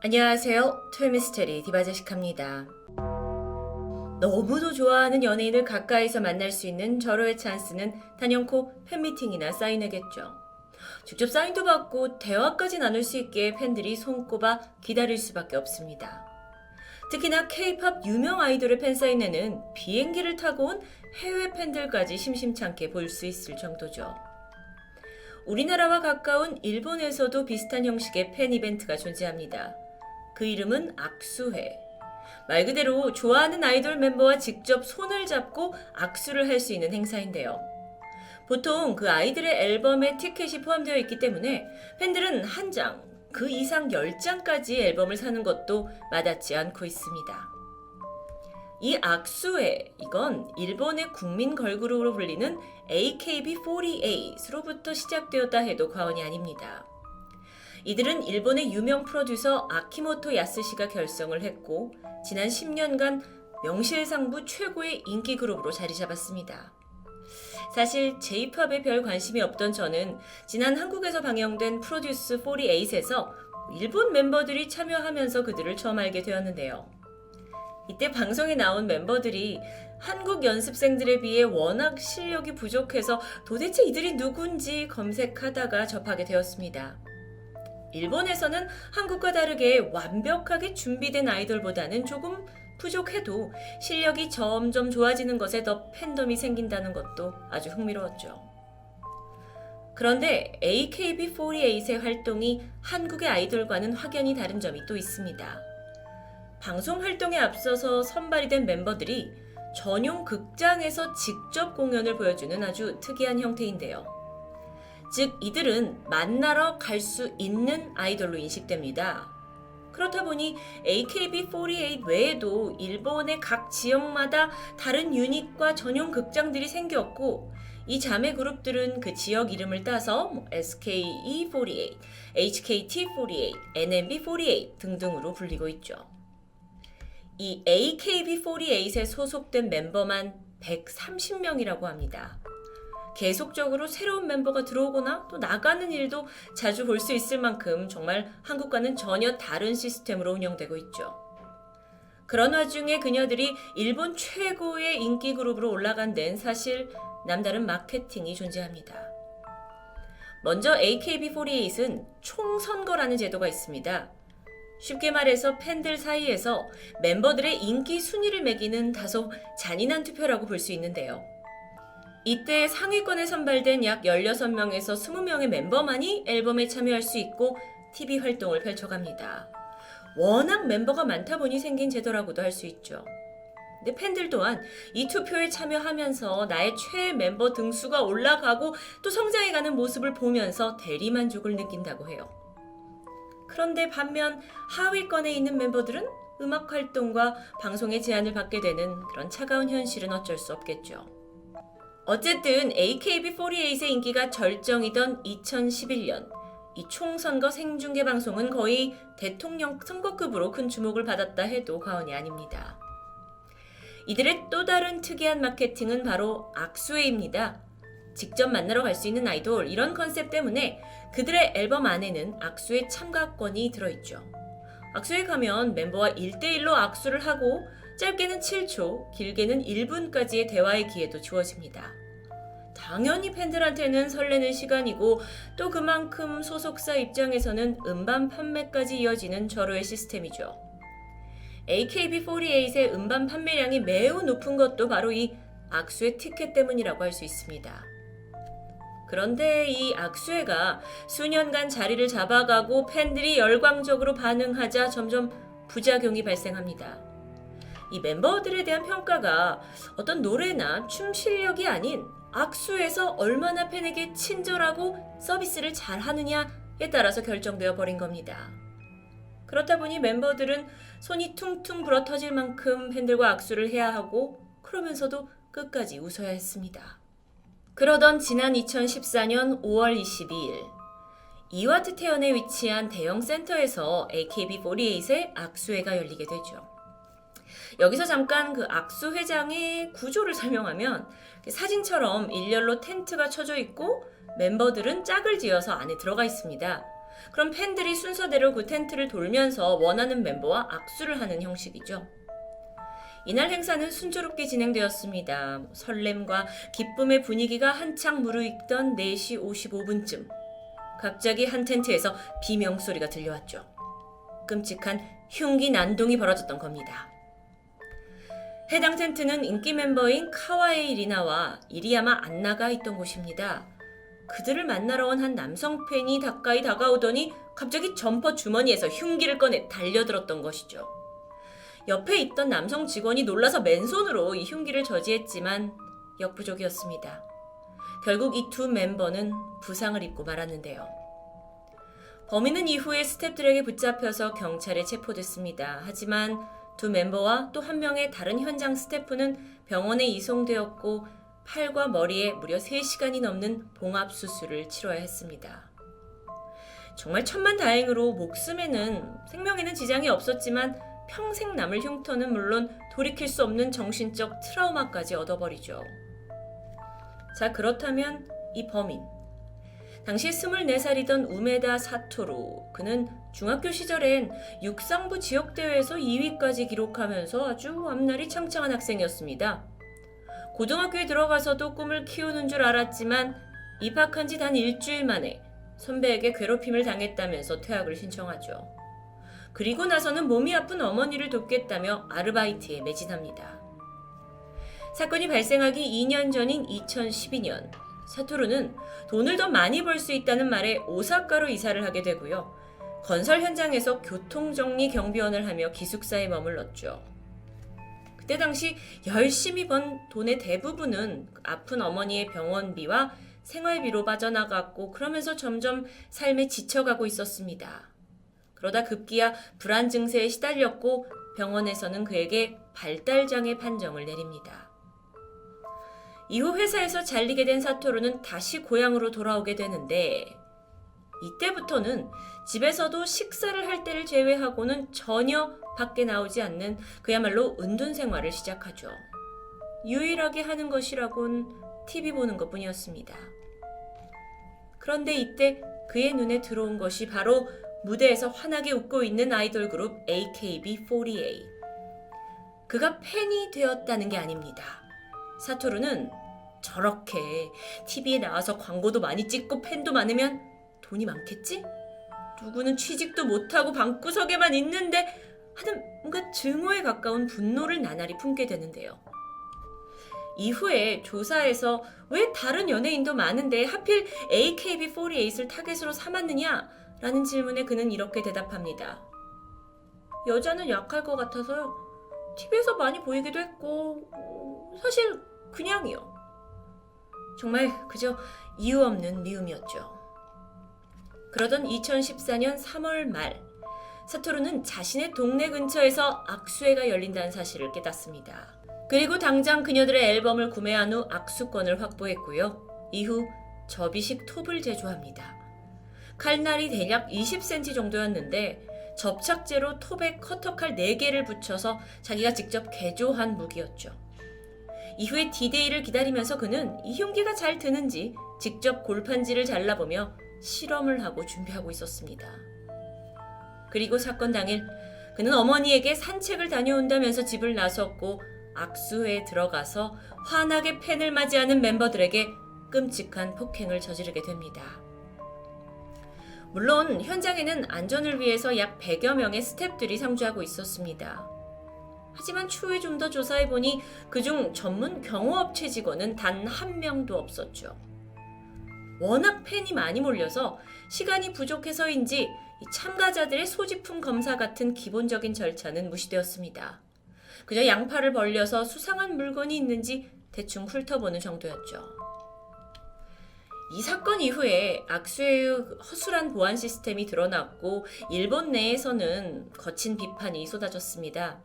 안녕하세요. 토요미스테리 디바제식합니다. 너무도 좋아하는 연예인을 가까이서 만날 수 있는 절호의 찬스는 단연코 팬미팅이나 사인회겠죠. 직접 사인도 받고 대화까지 나눌 수 있게 팬들이 손꼽아 기다릴 수밖에 없습니다. 특히나 K-팝 유명 아이돌의 팬사인회는 비행기를 타고 온 해외 팬들까지 심심찮게 볼 수 있을 정도죠. 우리나라와 가까운 일본에서도 비슷한 형식의 팬 이벤트가 존재합니다. 그 이름은 악수회. 말 그대로 좋아하는 아이돌 멤버와 직접 손을 잡고 악수를 할 수 있는 행사인데요. 보통 그 아이들의 앨범에 티켓이 포함되어 있기 때문에 팬들은 한 장, 그 이상 10장까지 앨범을 사는 것도 마다치 않고 있습니다. 이 악수회, 이건 일본의 국민 걸그룹으로 불리는 AKB48으로부터 시작되었다 해도 과언이 아닙니다. 이들은 일본의 유명 프로듀서 아키모토 야스시가 결성을 했고 지난 10년간 명실상부 최고의 인기 그룹으로 자리 잡았습니다. 사실 J-팝에 별 관심이 없던 저는 지난 한국에서 방영된 프로듀스 48에서 일본 멤버들이 참여하면서 그들을 처음 알게 되었는데요. 이때 방송에 나온 멤버들이 한국 연습생들에 비해 워낙 실력이 부족해서 도대체 이들이 누군지 검색하다가 접하게 되었습니다. 일본에서는 한국과 다르게 완벽하게 준비된 아이돌보다는 조금 부족해도 실력이 점점 좋아지는 것에 더 팬덤이 생긴다는 것도 아주 흥미로웠죠. 그런데 AKB48의 활동이 한국의 아이돌과는 확연히 다른 점이 또 있습니다. 방송 활동에 앞서서 선발이 된 멤버들이 전용 극장에서 직접 공연을 보여주는 아주 특이한 형태인데요. 즉, 이들은 만나러 갈 수 있는 아이돌로 인식됩니다. 그렇다 보니 AKB48 외에도 일본의 각 지역마다 다른 유닛과 전용 극장들이 생겼고, 이 자매 그룹들은 그 지역 이름을 따서 뭐 SKE48, HKT48, NMB48 등등으로 불리고 있죠. 이 AKB48에 소속된 멤버만 130명이라고 합니다. 계속적으로 새로운 멤버가 들어오거나 또 나가는 일도 자주 볼 수 있을 만큼 정말 한국과는 전혀 다른 시스템으로 운영되고 있죠. 그런 와중에 그녀들이 일본 최고의 인기 그룹으로 올라간 데는 사실 남다른 마케팅이 존재합니다. 먼저 AKB48은 총선거라는 제도가 있습니다. 쉽게 말해서 팬들 사이에서 멤버들의 인기 순위를 매기는 다소 잔인한 투표라고 볼 수 있는데요. 이때 상위권에 선발된 약 16명에서 20명의 멤버만이 앨범에 참여할 수 있고 TV 활동을 펼쳐갑니다. 워낙 멤버가 많다 보니 생긴 제도라고도 할 수 있죠. 근데 팬들 또한 이 투표에 참여하면서 나의 최애 멤버 등수가 올라가고 또 성장해가는 모습을 보면서 대리만족을 느낀다고 해요. 그런데 반면 하위권에 있는 멤버들은 음악 활동과 방송의 제한을 받게 되는 그런 차가운 현실은 어쩔 수 없겠죠. 어쨌든 AKB48의 인기가 절정이던 2011년 이 총선거 생중계 방송은 거의 대통령 선거급으로 큰 주목을 받았다 해도 과언이 아닙니다. 이들의 또 다른 특이한 마케팅은 바로 악수회입니다. 직접 만나러 갈 수 있는 아이돌 이런 컨셉 때문에 그들의 앨범 안에는 악수회 참가권이 들어있죠. 악수회 가면 멤버와 1대1로 악수를 하고 짧게는 7초, 길게는 1분까지의 대화의 기회도 주어집니다. 당연히 팬들한테는 설레는 시간이고 또 그만큼 소속사 입장에서는 음반 판매까지 이어지는 절호의 시스템이죠. AKB48의 음반 판매량이 매우 높은 것도 바로 이 악수회 티켓 때문이라고 할 수 있습니다. 그런데 이 악수회가 수년간 자리를 잡아가고 팬들이 열광적으로 반응하자 점점 부작용이 발생합니다. 이 멤버들에 대한 평가가 어떤 노래나 춤 실력이 아닌 악수에서 얼마나 팬에게 친절하고 서비스를 잘 하느냐에 따라서 결정되어 버린 겁니다. 그렇다 보니 멤버들은 손이 퉁퉁 불어 터질 만큼 팬들과 악수를 해야 하고 그러면서도 끝까지 웃어야 했습니다. 그러던 지난 2014년 5월 22일 이와트 태연에 위치한 대형 센터에서 AKB48의 악수회가 열리게 되죠. 여기서 잠깐 그 악수 회장의 구조를 설명하면 사진처럼 일렬로 텐트가 쳐져 있고 멤버들은 짝을 지어서 안에 들어가 있습니다. 그럼 팬들이 순서대로 그 텐트를 돌면서 원하는 멤버와 악수를 하는 형식이죠. 이날 행사는 순조롭게 진행되었습니다. 설렘과 기쁨의 분위기가 한창 무르익던 4시 55분쯤 갑자기 한 텐트에서 비명 소리가 들려왔죠. 끔찍한 흉기 난동이 벌어졌던 겁니다. 해당 텐트는 인기 멤버인 카와에이 리나와 이리야마 안나가 있던 곳입니다. 그들을 만나러 온 한 남성 팬이 가까이 다가오더니 갑자기 점퍼 주머니에서 흉기를 꺼내 달려들었던 것이죠. 옆에 있던 남성 직원이 놀라서 맨손으로 이 흉기를 저지했지만 역부족이었습니다. 결국 이 두 멤버는 부상을 입고 말았는데요. 범인은 이후에 스탭들에게 붙잡혀서 경찰에 체포됐습니다. 하지만 두 멤버와 또 한 명의 다른 현장 스태프는 병원에 이송되었고 팔과 머리에 무려 3시간이 넘는 봉합 수술을 치러야 했습니다. 정말 천만 다행으로 목숨에는 생명에는 지장이 없었지만 평생 남을 흉터는 물론 돌이킬 수 없는 정신적 트라우마까지 얻어버리죠. 자, 그렇다면 이 범인. 당시 24살이던 우메다 사토루. 그는 중학교 시절엔 육상부 지역대회에서 2위까지 기록하면서 아주 앞날이 창창한 학생이었습니다. 고등학교에 들어가서도 꿈을 키우는 줄 알았지만 입학한 지 단 일주일 만에 선배에게 괴롭힘을 당했다면서 퇴학을 신청하죠. 그리고 나서는 몸이 아픈 어머니를 돕겠다며 아르바이트에 매진합니다. 사건이 발생하기 2년 전인 2012년, 사토루는 돈을 더 많이 벌 수 있다는 말에 오사카로 이사를 하게 되고요. 건설 현장에서 교통정리 경비원을 하며 기숙사에 머물렀죠. 그때 당시 열심히 번 돈의 대부분은 아픈 어머니의 병원비와 생활비로 빠져나갔고 그러면서 점점 삶에 지쳐가고 있었습니다. 그러다 급기야 불안 증세에 시달렸고 병원에서는 그에게 발달장애 판정을 내립니다. 이후 회사에서 잘리게 된 사토루는 다시 고향으로 돌아오게 되는데 이때부터는 집에서도 식사를 할 때를 제외하고는 전혀 밖에 나오지 않는 그야말로 은둔 생활을 시작하죠. 유일하게 하는 것이라곤 TV 보는 것 뿐이었습니다. 그런데 이때 그의 눈에 들어온 것이 바로 무대에서 환하게 웃고 있는 아이돌 그룹 AKB48. 그가 팬이 되었다는 게 아닙니다. 사토루는 저렇게 TV에 나와서 광고도 많이 찍고 팬도 많으면 돈이 많겠지? 누구는 취직도 못하고 방구석에만 있는데 하는 뭔가 증오에 가까운 분노를 나날이 품게 되는데요. 이후에 조사에서 왜 다른 연예인도 많은데 하필 AKB48을 타겟으로 삼았느냐? 라는 질문에 그는 이렇게 대답합니다. 여자는 약할 것 같아서요. TV에서 많이 보이기도 했고, 음, 사실 그냥이요. 정말 그저 이유 없는 미움이었죠. 그러던 2014년 3월 말, 사토루는 자신의 동네 근처에서 악수회가 열린다는 사실을 깨닫습니다. 그리고 당장 그녀들의 앨범을 구매한 후 악수권을 확보했고요. 이후 접이식 톱을 제조합니다. 칼날이 대략 20cm 정도였는데 접착제로 톱에 커터칼 4개를 붙여서 자기가 직접 개조한 무기였죠. 이후에 디데이를 기다리면서 그는 이 흉기가 잘 드는지 직접 골판지를 잘라보며 실험을 하고 준비하고 있었습니다. 그리고 사건 당일 그는 어머니에게 산책을 다녀온다면서 집을 나섰고 악수회에 들어가서 환하게 팬을 맞이하는 멤버들에게 끔찍한 폭행을 저지르게 됩니다. 물론 현장에는 안전을 위해서 약 100여 명의 스탭들이 상주하고 있었습니다. 하지만 추후에 좀 더 조사해보니 그중 전문 경호업체 직원은 단 한 명도 없었죠. 워낙 팬이 많이 몰려서 시간이 부족해서인지 이 참가자들의 소지품 검사 같은 기본적인 절차는 무시되었습니다. 그저 양팔을 벌려서 수상한 물건이 있는지 대충 훑어보는 정도였죠. 이 사건 이후에 악수의 허술한 보안 시스템이 드러났고 일본 내에서는 거친 비판이 쏟아졌습니다.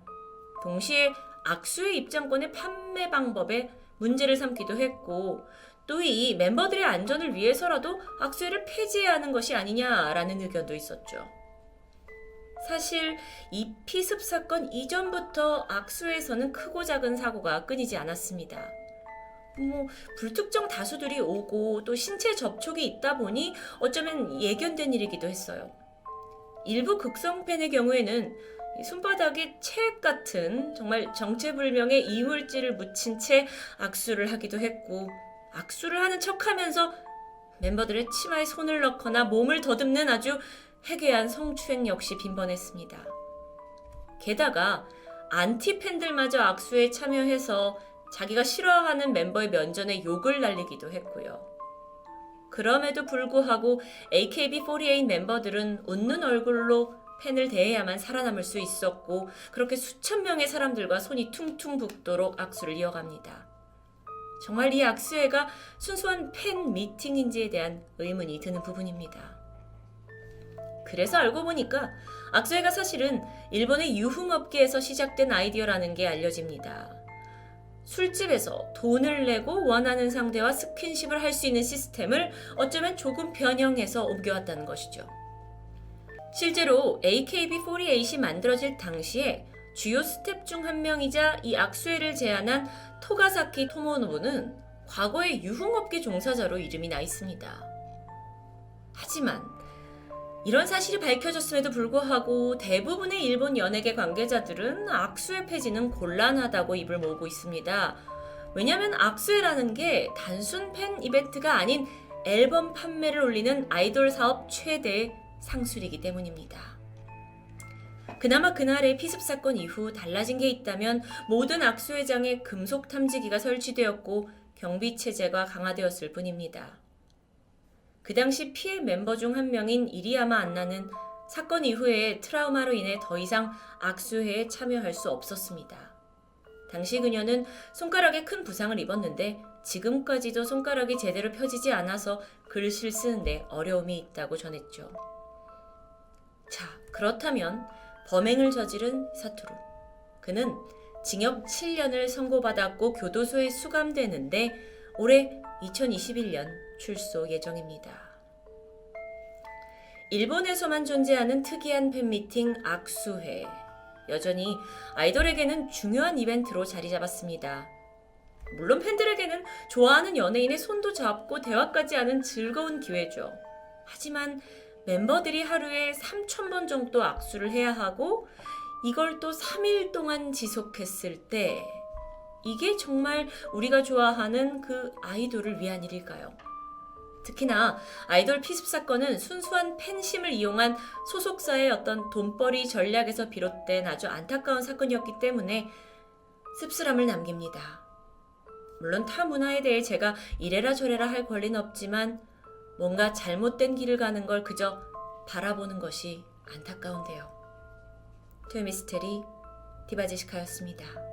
동시에 악수의 입장권의 판매 방법에 문제를 삼기도 했고 또 이 멤버들의 안전을 위해서라도 악수회를 폐지해야 하는 것이 아니냐라는 의견도 있었죠. 사실 이 피습 사건 이전부터 악수에서는 크고 작은 사고가 끊이지 않았습니다. 뭐 불특정 다수들이 오고 또 신체 접촉이 있다 보니 어쩌면 예견된 일이기도 했어요. 일부 극성 팬의 경우에는 이 손바닥에 책 같은 정말 정체불명의 이물질을 묻힌 채 악수를 하기도 했고 악수를 하는 척하면서 멤버들의 치마에 손을 넣거나 몸을 더듬는 아주 해괴한 성추행 역시 빈번했습니다. 게다가 안티 팬들마저 악수에 참여해서 자기가 싫어하는 멤버의 면전에 욕을 날리기도 했고요. 그럼에도 불구하고 AKB48 멤버들은 웃는 얼굴로 팬을 대해야만 살아남을 수 있었고 그렇게 수천 명의 사람들과 손이 퉁퉁 붓도록 악수를 이어갑니다. 정말 이 악수회가 순수한 팬 미팅인지에 대한 의문이 드는 부분입니다. 그래서 알고 보니까 악수회가 사실은 일본의 유흥업계에서 시작된 아이디어라는 게 알려집니다. 술집에서 돈을 내고 원하는 상대와 스킨십을 할 수 있는 시스템을 어쩌면 조금 변형해서 옮겨왔다는 것이죠. 실제로 AKB48이 만들어질 당시에 주요 스텝 중 한 명이자 이 악수회를 제안한 토가사키 토모노부는 과거의 유흥업계 종사자로 이름이 나 있습니다. 하지만 이런 사실이 밝혀졌음에도 불구하고 대부분의 일본 연예계 관계자들은 악수회 폐지는 곤란하다고 입을 모으고 있습니다. 왜냐하면 악수회라는 게 단순 팬 이벤트가 아닌 앨범 판매를 올리는 아이돌 사업 최대의 상술이기 때문입니다. 그나마 그날의 피습 사건 이후 달라진 게 있다면 모든 악수회장에 금속 탐지기가 설치되었고 경비 체제가 강화되었을 뿐입니다. 그 당시 피해 멤버 중 한 명인 이리야마 안나는 사건 이후에 트라우마로 인해 더 이상 악수회에 참여할 수 없었습니다. 당시 그녀는 손가락에 큰 부상을 입었는데 지금까지도 손가락이 제대로 펴지지 않아서 글씨를 쓰는데 어려움이 있다고 전했죠. 자, 그렇다면 범행을 저지른 사투루. 그는 징역 7년을 선고받았고 교도소에 수감되는데 올해 2021년 출소 예정입니다. 일본에서만 존재하는 특이한 팬미팅 악수회. 여전히 아이돌에게는 중요한 이벤트로 자리 잡았습니다. 물론 팬들에게는 좋아하는 연예인의 손도 잡고 대화까지 하는 즐거운 기회죠. 하지만 멤버들이 하루에 3,000번 정도 악수를 해야 하고 이걸 또 3일 동안 지속했을 때 이게 정말 우리가 좋아하는 그 아이돌을 위한 일일까요? 특히나 아이돌 피습 사건은 순수한 팬심을 이용한 소속사의 어떤 돈벌이 전략에서 비롯된 아주 안타까운 사건이었기 때문에 씁쓸함을 남깁니다. 물론 타 문화에 대해 제가 이래라 저래라 할 권리는 없지만 뭔가 잘못된 길을 가는 걸 그저 바라보는 것이 안타까운데요. 토요미스테리 디바제시카였습니다.